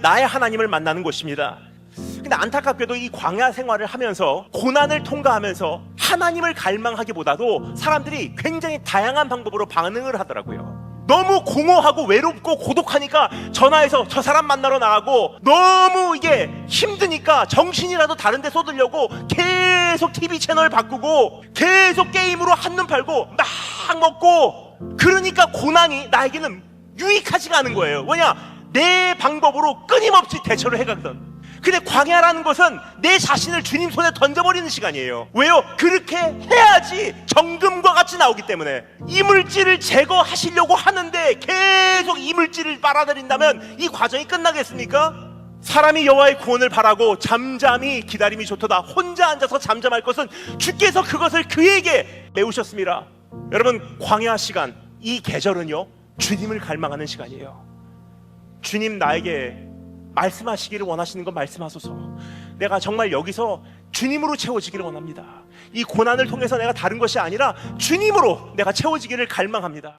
나의 하나님을 만나는 곳입니다. 근데 안타깝게도 이 광야 생활을 하면서 고난을 통과하면서 하나님을 갈망하기보다도 사람들이 굉장히 다양한 방법으로 반응을 하더라고요. 너무 공허하고 외롭고 고독하니까 전화해서 저 사람 만나러 나가고 너무 이게 힘드니까 정신이라도 다른 데 쏟으려고 계속 TV 채널 바꾸고 계속 게임으로 한눈 팔고 막 먹고 그러니까 고난이 나에게는 유익하지가 않은 거예요. 왜냐? 내 방법으로 끊임없이 대처를 해가거든. 근데 광야라는 것은 내 자신을 주님 손에 던져버리는 시간이에요. 왜요? 그렇게 해야지 정금과 같이 나오기 때문에 이물질을 제거하시려고 하는데 계속 이물질을 빨아들인다면 이 과정이 끝나겠습니까? 사람이 여호와의 구원을 바라고 잠잠히 기다림이 좋도다. 혼자 앉아서 잠잠할 것은 주께서 그것을 그에게 메우셨습니다. 여러분 광야 시간 이 계절은요 주님을 갈망하는 시간이에요. 주님 나에게 말씀하시기를 원하시는 건 말씀하소서. 내가 정말 여기서 주님으로 채워지기를 원합니다. 이 고난을 통해서 내가 다른 것이 아니라 주님으로 내가 채워지기를 갈망합니다.